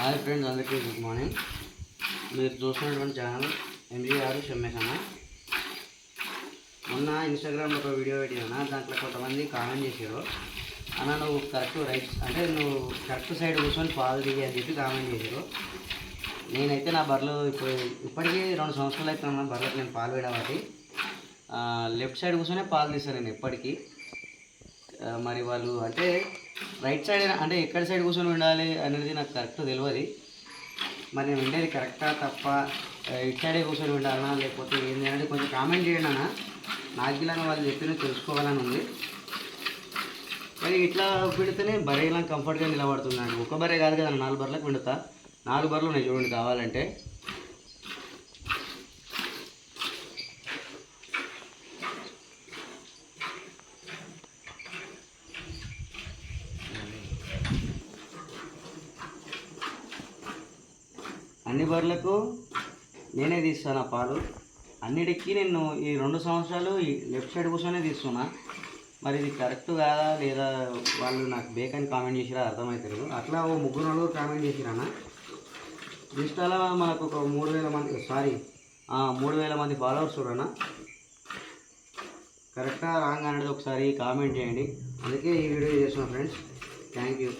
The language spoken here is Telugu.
హాయ్ ఫ్రెండ్స్ అందరికీ గుడ్ మార్నింగ్ మీరు చూస్తున్నటువంటి ఛానల్ ఎంజీఆర్ షమ్మేసన్న మొన్న ఇన్స్టాగ్రామ్లో ఒక వీడియో పెట్టినా దాంట్లో కొంతమంది కామెంట్ చేశారు. అన్న నువ్వు కరెక్ట్ రైట్ అంటే నువ్వు కరెక్ట్ సైడ్ కూర్చొని పాలు దిగి అని చెప్పి కామెంట్ చేశారు. నేనైతే నా బర్రెలు ఇప్పుడు ఇప్పటికీ రెండు సంవత్సరాలు అయితే నా బర్రెలకు నేను పాలు వేయడం లెఫ్ట్ సైడ్ కూర్చొనే పాలు తీస్తాను నేను ఎప్పటికీ. మరి వాళ్ళు అంటే రైట్ సైడ్ అంటే ఎక్కడ సైడ్ కూర్చొని ఉండాలి అనేది నాకు కరెక్ట్ తెలియదు మరి నేను ఉండేది కరెక్టా తప్ప ఇటు సైడే కూర్చొని ఉండాలనా లేకపోతే ఏంది అనేది కొంచెం కామెంట్ చేయండి అన్న నాకు ఇలా వాళ్ళు చెప్పిన తెలుసుకోవాలని ఉంది. మరి ఇట్లా పెడితేనే బరేలా కంఫర్ట్గా కంఫర్ట్గా అండి ఒక బరే కాదు కదా నాలుగు బర్లకు పెడతా నాలుగు బర్రెలు ఉన్నాయి చూడండి కావాలంటే. అన్ని బర్రెలకు నేనే తీస్తాను ఆ పాలు. అన్నిటికీ నేను ఈ రెండు సంవత్సరాలు ఈ లెఫ్ట్ సైడ్ కూర్చొనే తీస్తున్నా. మరి ఇది కరెక్ట్ కాదా లేదా వాళ్ళు నాకు బేకని కామెంట్ చేసిరా అర్థమవుతుంది అట్లా ఓ ముగ్గురు నలుగురు కామెంట్ చేసిరన్న ఇన్స్టాలో మనకు ఒక మూడు వేల మంది సారీ మూడు వేల మంది ఫాలోవర్స్ చూడనా కరెక్టా రాంగ్ అనేది ఒకసారి కామెంట్ చేయండి. అందుకే ఈ వీడియో చేస్తున్నాను ఫ్రెండ్స్ థ్యాంక్ యూ